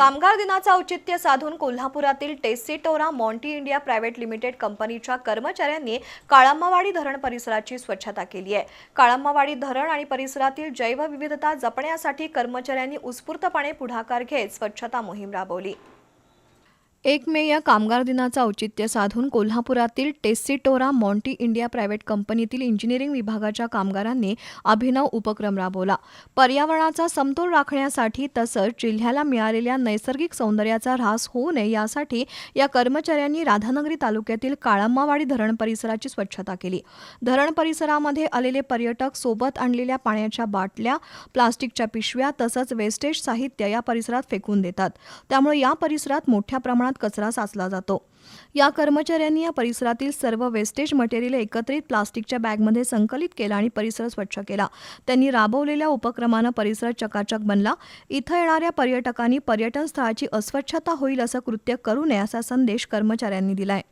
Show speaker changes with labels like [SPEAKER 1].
[SPEAKER 1] कामगार दिनाचं औचित्य साधून कोल्हापुरातील Tessitura Monti India private limited कंपनीच्या कर्मचाऱ्यांनी काळाम्मावाडी धरण परिसराची स्वच्छता केली आहे. काळाम्मावाडी धरण आणि परिसरातील जैवविविधता जपण्यासाठी कर्मचाऱ्यांनी उत्स्फूर्तपणे पुढाकार घेत स्वच्छता मोहीम राबवली. एक मे या कामगार दिनाचं औचित्य साधून कोल्हापुरातील टेस्सिटोरा मॉन्टी इंडिया प्रायव्हेट कंपनीतील इंजिनिअरिंग विभागाच्या कामगारांनी अभिनव उपक्रम राबवला. पर्यावरणाचा समतोल राखण्यासाठी तसंच जिल्ह्याला मिळालेल्या नैसर्गिक सौंदर्याचा ऱ्हास होऊ नये यासाठी या कर्मचाऱ्यांनी राधानगरी तालुक्यातील काळंबावाडी धरण परिसराची स्वच्छता केली. धरण परिसरामध्ये आलेले पर्यटक सोबत आणलेल्या पाण्याच्या बाटल्या प्लास्टिकच्या पिशव्या तसंच वेस्टेज साहित्य या परिसरात फेकून देतात. त्यामुळे या परिसरात मोठ्या प्रमाणात प्रमाणात कचरा साचला जातो. या कर्मचाऱ्यांनी या परिसरातील सर्व वेस्टेज मटेरियल एकत्रित प्लास्टिकच्या बॅगमध्ये संकलित केला आणि परिसर स्वच्छ केला. त्यांनी राबवलेल्या उपक्रमानं परिसर चकाचक बनला. इथं येणाऱ्या पर्यटकांनी पर्यटन स्थळाची अस्वच्छता होईल असं कृत्य करू नये असा संदेश कर्मचाऱ्यांनी दिलाय.